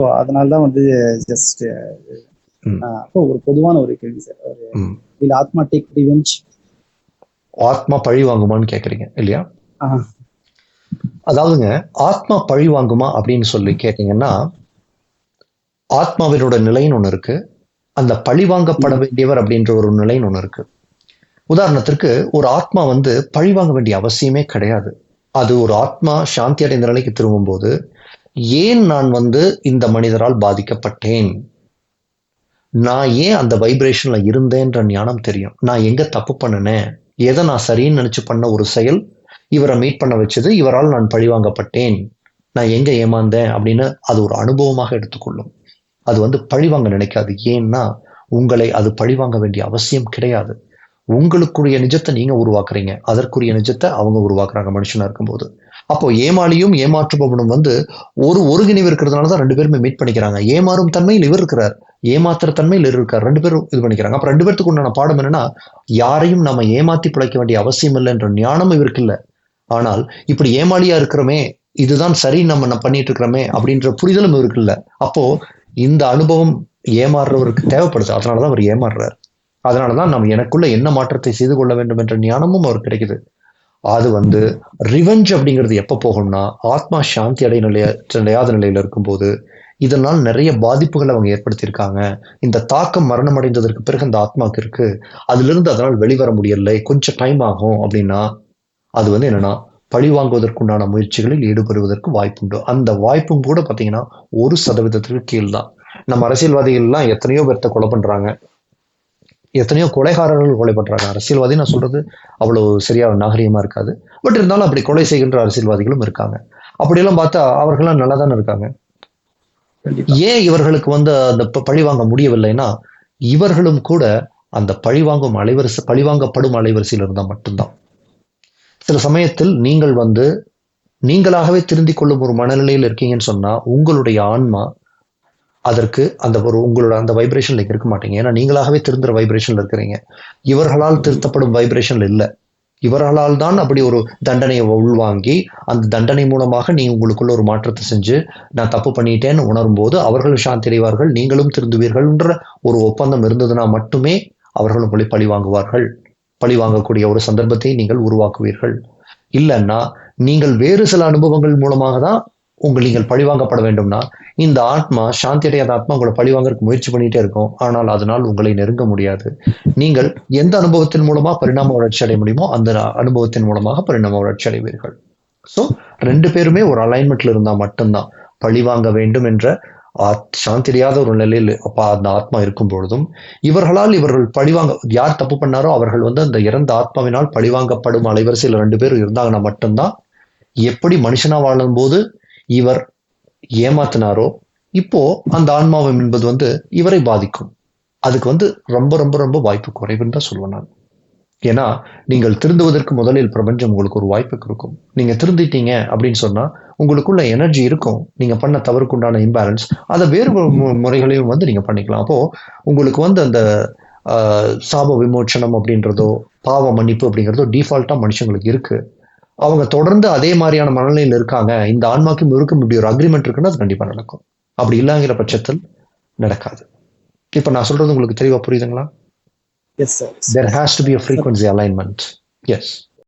So அதனால தான் வந்து ஜஸ்ட். அப்போ ஒரு பொதுவான ஒரு கேள்வி சார். ஒரு ம். இல்ல ஆத்மா டேக் ரிவெஞ்ச் ஆத்மா பழி வாங்குமான்னு கேக்குறீங்க இல்லையா? அதாவதுங்க ஆத்மா பழி வாங்குமா அப்படின்னு சொல்லி கேட்டீங்கன்னா ஆத்மாவினோட நிலைன்னு ஒண்ணு இருக்கு அந்த பழி வாங்கப்பட வேண்டியவர் அப்படின்ற ஒரு நிலைன்னு ஒண்ணு இருக்கு. உதாரணத்திற்கு ஒரு ஆத்மா வந்து பழி வாங்க வேண்டிய அவசியமே கிடையாது. அது ஒரு ஆத்மா சாந்தி அடைந்த நிலைக்கு திரும்பும்போது ஏன் நான் வந்து இந்த மனிதரால் பாதிக்கப்பட்டேன்? நான் ஏன் அந்த வைப்ரேஷன்ல இருந்தேன்ற ஞானம் தெரியும். நான் எங்க தப்பு பண்ணினேன்? எதை நான் சரின்னு நினைச்சு பண்ண ஒரு செயல் இவரை மீட் பண்ண வச்சது இவரால் நான் பழிவாங்கப்பட்டேன். நான் எங்க ஏமாந்தேன் அப்படின்னு அது ஒரு அனுபவமாக எடுத்துக்கொள்ளும். அது வந்து பழிவாங்க நினைக்காது. ஏன்னா உங்களை அது பழிவாங்க வேண்டிய அவசியம் கிடையாது. உங்களுக்குரிய நிஜத்தை நீங்க உருவாக்குறீங்க. அதற்குரிய நிஜத்தை அவங்க உருவாக்குறாங்க மனுஷனா இருக்கும்போது. அப்போ ஏமாளியும் ஏமாற்றுபவனும் வந்து ஒரு ஒருங்கிணைவு இருக்கிறதுனால தான் ரெண்டு பேருமே மீட் பண்ணிக்கிறாங்க. ஏமாறும் தன்மையில் இவர் இருக்கிறார். ஏமாத்துற தன்மையில் இருக்கார். ரெண்டு பேரும் இது பண்ணிக்கிறாங்க. அப்போ ரெண்டு பேருக்கு உண்டான பாடம் என்னன்னா யாரையும் நம்ம ஏமாத்தி பிழைக்க வேண்டிய அவசியம் இல்லைன்ற ஞானம் இவருக்கு இல்லை. ஆனால் இப்படி ஏமாளியா இருக்கிறோமே இதுதான் சரி நம்ம நம்ம பண்ணிட்டு இருக்கிறோமே அப்படின்ற புரிதலும் இவருக்கு இல்லை. அப்போ இந்த அனுபவம் ஏமாறுறவருக்கு தேவைப்படுது. அதனாலதான் அவர் ஏமாறுறாரு. அதனாலதான் நம்ம எனக்குள்ள என்ன மாற்றத்தை செய்து கொள்ள வேண்டும் என்ற ஞானமும் அவருக்கு கிடைக்குது. அது வந்து ரிவெஞ்ச் அப்படிங்கிறது எப்போ போகும்னா ஆத்மா சாந்தி அடைய நிலைய அடையாத நிலையில் இருக்கும்போது இதனால் நிறைய பாதிப்புகளை அவங்க ஏற்படுத்தியிருக்காங்க. இந்த தாக்கம் மரணம் அடைந்ததற்கு பிறகு அந்த ஆத்மாவுக்கு இருக்கு. அதிலிருந்து அதனால் வெளிவர முடியலை. கொஞ்சம் டைம் ஆகும் அப்படின்னா அது வந்து என்னன்னா பழி வாங்குவதற்குண்டான முயற்சிகளில் ஈடுபடுவதற்கு வாய்ப்புண்டு. அந்த வாய்ப்பும் கூட பார்த்தீங்கன்னா ஒரு சதவீதத்திற்கு கீழ் தான் நம்ம அரசியல்வாதிகள்லாம் எத்தனையோ பேர்த்த கொலை பண்ணுறாங்க எத்தனையோ கொலைகாரர்கள் கொலை பண்றாங்க. அரசியல்வாதி நான் சொல்றது அவ்வளவு சரியா நாகரிகமா இருக்காது. பட் இருந்தாலும் அப்படி கொலை செய்கின்ற அரசியல்வாதிகளும் இருக்காங்க. அப்படியெல்லாம் பார்த்தா அவர்கள்லாம் நல்லா தானே இருக்காங்க ஏன் இவர்களுக்கு வந்து அந்த பழி வாங்க முடியவில்லைன்னா இவர்களும் கூட அந்த பழி வாங்கும் அலைவரிசை பழி வாங்கப்படும் அலைவரிசையில் இருந்தா மட்டும்தான். சில சமயத்தில் நீங்கள் வந்து நீங்களாகவே திருந்திக் கொள்ளும் ஒரு மனநிலையில் இருக்கீங்கன்னு சொன்னா உங்களுடைய ஆன்மா அதற்கு அந்த ஒரு உங்களோட அந்த வைப்ரேஷன்ல இருக்க மாட்டீங்க. ஏன்னா நீங்களாகவே திருந்துற வைப்ரேஷன்ல இருக்கிறீங்க. இவர்களால் திருத்தப்படும் வைப்ரேஷன்ல இல்லை. இவர்களால் தான் அப்படி ஒரு தண்டனையை உள்வாங்கி அந்த தண்டனை மூலமாக நீங்க உங்களுக்குள்ள ஒரு மாற்றத்தை செஞ்சு நான் தப்பு பண்ணிட்டேன்னு உணரும் போது அவர்களும் சாந்தி அடைவார்கள் நீங்களும் திருந்துவீர்கள்ன்ற ஒரு ஒப்பந்தம் இருந்ததுன்னா மட்டுமே அவர்கள் உங்களை பழி வாங்குவார்கள் பழி வாங்கக்கூடிய ஒரு சந்தர்ப்பத்தை நீங்கள் உருவாக்குவீர்கள். இல்லைன்னா நீங்கள் வேறு சில அனுபவங்கள் மூலமாக தான் உங்கள் நீங்கள் பழிவாங்கப்பட வேண்டும்னா இந்த ஆத்மா சாந்தி அடையாத ஆத்மா உங்களை பழிவாங்கறதுக்கு முயற்சி பண்ணிட்டே இருக்கும். ஆனால் அதனால் உங்களை நெருங்க முடியாது. நீங்கள் எந்த அனுபவத்தின் மூலமா பரிணாம வளர்ச்சி அடைய முடியுமோ அந்த அனுபவத்தின் மூலமாக பரிணாம வளர்ச்சி அடைவீர்கள். ஸோ ரெண்டு பேருமே ஒரு அலைன்மெண்ட்ல இருந்தா மட்டும்தான் பழி வாங்க வேண்டும் என்ற ஆத்- சாந்தி ஒரு நிலையில் அப்பா அந்த ஆத்மா இருக்கும் பொழுதும் இவர்களால் இவர்கள் பழிவாங்க யார் தப்பு பண்ணாரோ அவர்கள் வந்து அந்த இறந்த ஆத்மாவினால் பழிவாங்கப்படும் அலைவரிசையில் ரெண்டு பேரும் இருந்தாங்கன்னா மட்டும்தான் எப்படி மனுஷனா வாழும்போது இவர் ஏமாத்தினாரோ இப்போ அந்த ஆன்மாவம் என்பது வந்து இவரை பாதிக்கும். அதுக்கு வந்து ரொம்ப ரொம்ப ரொம்ப வாய்ப்பு குறைவுன்னு தான் சொல்லுவேன் நான். ஏன்னா நீங்கள் திருந்துவதற்கு முதலில் பிரபஞ்சம் உங்களுக்கு ஒரு வாய்ப்பு கொடுக்கும். நீங்க திருந்திட்டீங்க அப்படின்னு சொன்னா உங்களுக்குள்ள எனர்ஜி இருக்கும். நீங்க பண்ண தவறுக்குண்டான இம்பேலன்ஸ் அதை வேறு மு- முறைகளையும் வந்து நீங்க பண்ணிக்கலாம். அப்போ உங்களுக்கு வந்து அந்த சாப விமோச்சனம் அப்படின்றதோ பாவ மன்னிப்பு அப்படிங்கிறதோ டிஃபால்ட்டா மனுஷங்களுக்கு இருக்கு. அவங்க தொடர்ந்து அதே மாதிரியான மனநிலையில் இருக்காங்க. இந்த ஆன்மாக்கும் இருக்கும் இப்படி ஒரு அக்ரிமெண்ட் இருக்குன்னா அது கண்டிப்பா நடக்கும். அப்படி இல்லைங்கிற பட்சத்தில் நடக்காது. இப்ப நான் சொல்றது உங்களுக்கு தெளிவா புரியுதுங்களா? Yes sir there has to be a frequency alignment. Yes.